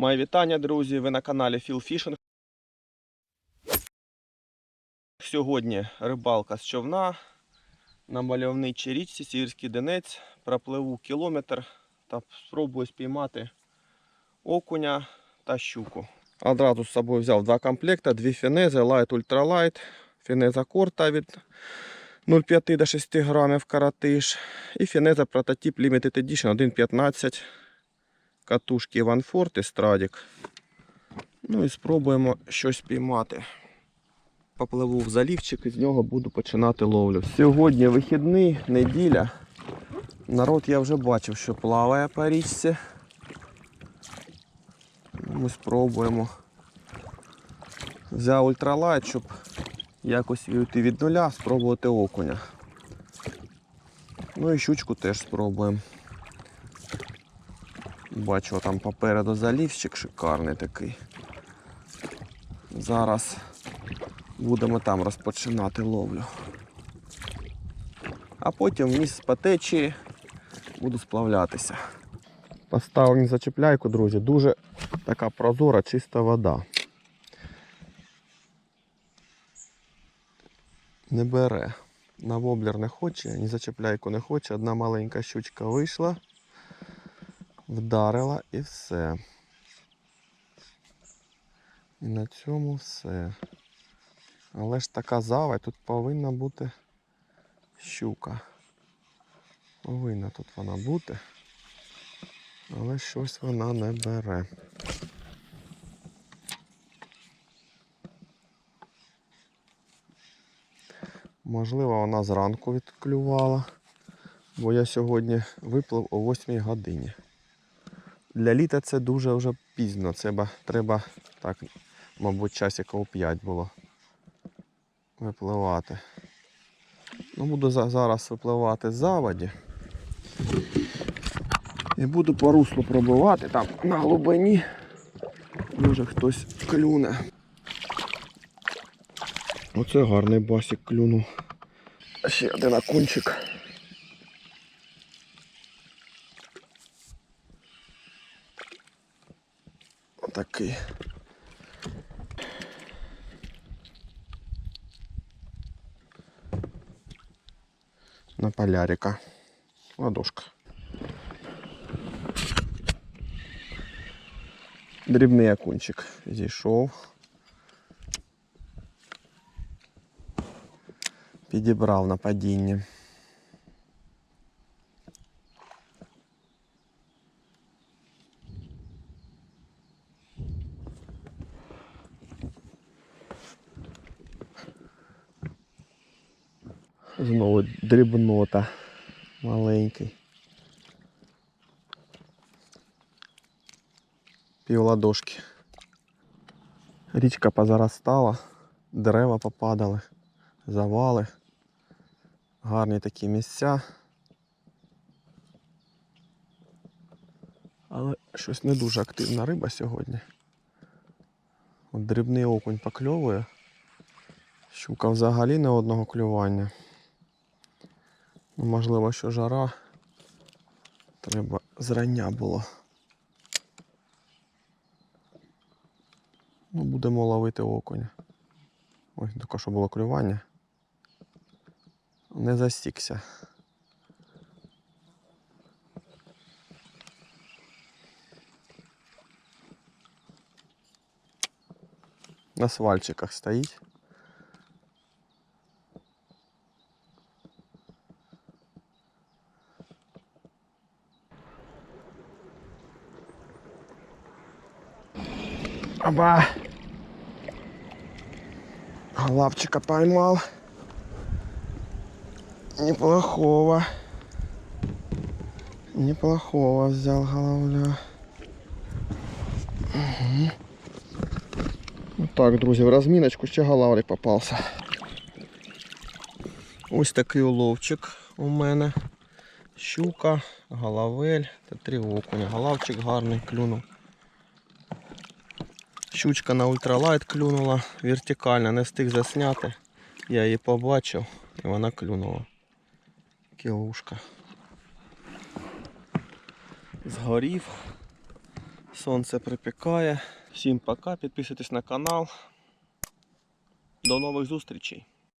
Мої вітання, друзі! Ви на каналі Feel Fishing. Сьогодні рибалка з човна на мальовничій річці Сіверський Донець. Пропливу кілометр та спробую спіймати окуня та щуку. Одразу з собою взяв два комплекти, дві фінези, Light Light, фінеза корта від 0,5 до 6 грамів каратиш і фінеза прототип Limited Edition 1.15 катушки Fort і Stradик. Ну і спробуємо щось піймати. Попливу в залівчик і з нього буду починати ловлю. Сьогодні вихідний, неділя. Народ я вже бачив, що плаває по річці. Ми спробуємо. Взяв ультралайт, щоб якось уйти від нуля, спробувати окуня. Ну і щучку теж спробуємо. Бачу, там попереду залівчик шикарний такий. Зараз будемо там розпочинати ловлю. А потім вниз по течії буду сплавлятися. Поставив зачепляйку, друзі, дуже така прозора, чиста вода. Не бере. На воблер не хоче, ні зачепляйку не хоче. Одна маленька щучка вийшла, вдарила і все. І на цьому все. Але ж така зава, тут повинна бути щука. Повинна тут вона бути. Але щось вона не бере. Можливо, вона зранку відклювала, бо я сьогодні виплив о 8 годині. Для літа це дуже вже пізно. Це треба так, мабуть, часиків 5 було випливати. Ну, буду за- зараз випливати з заводі. І буду по руслу пробивати там на глибині. Може хтось клюне. Оце гарний басик клюнув. Ще один окунчик. Отакий. На полярика. Ладошка. Дрібний окунчик зійшов. Підібрав на падінні. Знову дрібнота маленький. Півладошки. Річка позаростала, дерева попадали, завали. Гарні такі місця. Але щось не дуже активна риба сьогодні. От дрібний окунь покльовує. Щука взагалі не одного клювання. Можливо, що жара. Треба зрання було. Ну, будемо ловити окуня. Ось тільки що було клювання. Не засікся. На свальчиках стоїть. Оба! Лапчика поймал. Неплохого. Неплохого взял головля. Угу. Так, друзі, в розміночку ще голавлик попався. Ось такий уловчик у мене. Щука, головель та три окуня. Голавчик гарний клюнув. Щучка на ультралайт клюнула вертикально, не встиг засняти. Я її побачив і вона клюнула. Кілушка. Згорів. Сонце припікає. Всім пока, підписуйтесь на канал. До нових зустрічей!